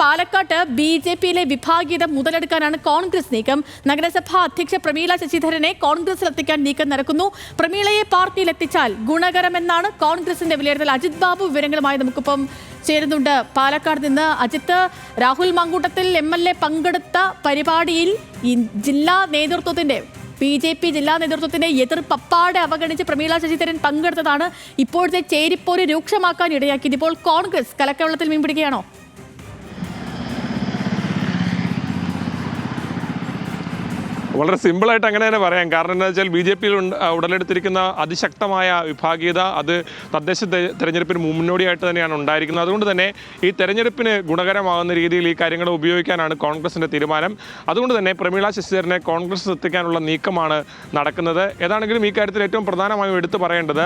പാലക്കാട്ട് B J പിയിലെ വിഭാഗീയത മുതലെടുക്കാനാണ് കോൺഗ്രസ് നീക്കം. നഗരസഭാ അധ്യക്ഷ പ്രമീള ശശിധരനെ കോൺഗ്രസിൽ എത്തിക്കാൻ നീക്കം നടക്കുന്നു. പ്രമീളയെ പാർട്ടിയിൽ എത്തിച്ചാൽ ഗുണകരമെന്നാണ് കോൺഗ്രസിന്റെ വിലയിരുത്തൽ. അജിത് ബാബു വിവരങ്ങളുമായി നമുക്കിപ്പം ചേരുന്നുണ്ട്. പാലക്കാട് നിന്ന് Ajith Rahul Mankoottathil M L A പങ്കെടുത്ത പരിപാടിയിൽ ജില്ലാ നേതൃത്വത്തിന്റെ ബി ജെ പി ജില്ലാ നേതൃത്വത്തിന്റെ എതിർപ്പപ്പാടെ അവഗണിച്ച് പ്രമീള ശശിധരൻ പങ്കെടുത്തതാണ് ഇപ്പോഴത്തെ ചേരിപ്പോര് രൂക്ഷമാക്കാൻ ഇടയാക്കിയത്. ഇപ്പോൾ കോൺഗ്രസ് കലക്കവെള്ളത്തിൽ മീൻ വളരെ സിമ്പിളായിട്ട് അങ്ങനെ തന്നെ പറയാം. കാരണം എന്താ വെച്ചാൽ ബി ജെ പിയിൽ ഉടലെടുത്തിരിക്കുന്ന അതിശക്തമായ വിഭാഗീയത അത് തദ്ദേശ തെരഞ്ഞെടുപ്പിന് മുന്നോടിയായിട്ട് തന്നെയാണ് ഉണ്ടായിരിക്കുന്നത്. അതുകൊണ്ട് തന്നെ ഈ തെരഞ്ഞെടുപ്പിന് ഗുണകരമാകുന്ന രീതിയിൽ ഈ കാര്യങ്ങൾ ഉപയോഗിക്കാനാണ് കോൺഗ്രസിന്റെ തീരുമാനം. അതുകൊണ്ട് തന്നെ പ്രമീള ശശിധരനെ കോൺഗ്രസ് എത്തിക്കാനുള്ള നീക്കമാണ് നടക്കുന്നത്. ഏതാണെങ്കിലും ഈ കാര്യത്തിൽ ഏറ്റവും പ്രധാനമായും എടുത്തു പറയേണ്ടത്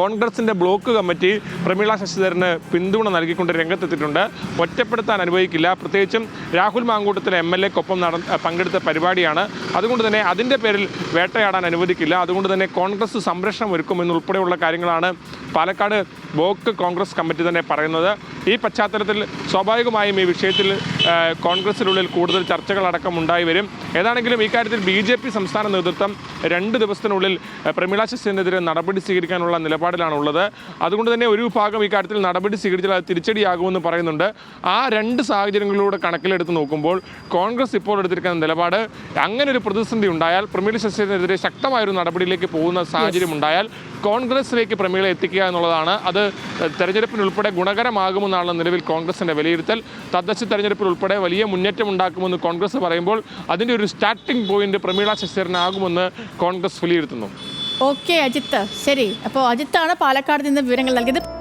കോൺഗ്രസിന്റെ ബ്ലോക്ക് കമ്മിറ്റി പ്രമീള ശശിധരന് പിന്തുണ നൽകിക്കൊണ്ട് രംഗത്തെത്തിയിട്ടുണ്ട്. ഒറ്റപ്പെടുത്താൻ അനുവദിക്കില്ല. പ്രത്യേകിച്ചും രാഹുൽ മാങ്കൂട്ടത്തിലെ എം എൽ എക്കൊപ്പം നട പങ്കെടുത്ത പരിപാടിയാണ്. അതുകൊണ്ട് തന്നെ അതിന്റെ പേരിൽ വേട്ടയാടാൻ അനുവദിക്കില്ല. അതുകൊണ്ട് തന്നെ കോൺഗ്രസ് സംരക്ഷണം ഒരുക്കുമെന്നുൾപ്പെടെയുള്ള കാര്യങ്ങളാണ് പാലക്കാട് ബ്ലോക്ക് കോൺഗ്രസ് കമ്മിറ്റി തന്നെ പറയുന്നത്. ഈ പശ്ചാത്തലത്തിൽ സ്വാഭാവികമായും ഈ വിഷയത്തിൽ കോൺഗ്രസിനുള്ളിൽ കൂടുതൽ ചർച്ചകളടക്കം ഉണ്ടായി വരും. ഏതാണെങ്കിലും ഈ കാര്യത്തിൽ ബി ജെ പി സംസ്ഥാന നേതൃത്വം രണ്ട് ദിവസത്തിനുള്ളിൽ പ്രമീള ശശിനെതിരെ നടപടി സ്വീകരിക്കാനുള്ള നിലപാടിലാണുള്ളത്. അതുകൊണ്ട് തന്നെ ഒരു വിഭാഗം ഈ കാര്യത്തിൽ നടപടി സ്വീകരിച്ചാൽ അത് തിരിച്ചടിയാകുമെന്ന് പറയുന്നുണ്ട്. ആ രണ്ട് സാഹചര്യങ്ങളിലൂടെ കണക്കിലെടുത്ത് നോക്കുമ്പോൾ കോൺഗ്രസ് ഇപ്പോൾ എടുത്തിരിക്കുന്ന നിലപാട് അങ്ങനെ ഒരു പ്രതിസന്ധി ഉണ്ടായാൽ പ്രമീള ശശിനെതിരെ ശക്തമായൊരു നടപടിയിലേക്ക് പോകുന്ന സാഹചര്യം ഉണ്ടായാൽ കോൺഗ്രസിലേക്ക് പ്രമീള എത്തിക്കുക എന്നുള്ളതാണ്. അത് തെരഞ്ഞെടുപ്പിന് ഉൾപ്പെടെ ഗുണകരമാകുമെന്നാണ് നിലവിൽ കോൺഗ്രസിന്റെ വിലയിരുത്തൽ. തദ്ദേശ തെരഞ്ഞെടുപ്പിൽ ഉൾപ്പെടെ വലിയ മുന്നേറ്റം ഉണ്ടാക്കുമെന്ന് കോൺഗ്രസ് പറയുമ്പോൾ അതിന്റെ ഒരു സ്റ്റാർട്ടിംഗ് പോയിന്റ് പ്രമീള ശശിധരനാകുമെന്ന് കോൺഗ്രസ് വിലയിരുത്തുന്നു. ഓക്കെ അജിത്ത്. ശരി. അപ്പോൾ അജിത്താണ് പാലക്കാട് നിന്ന് വിവരങ്ങൾ നൽകിയത്.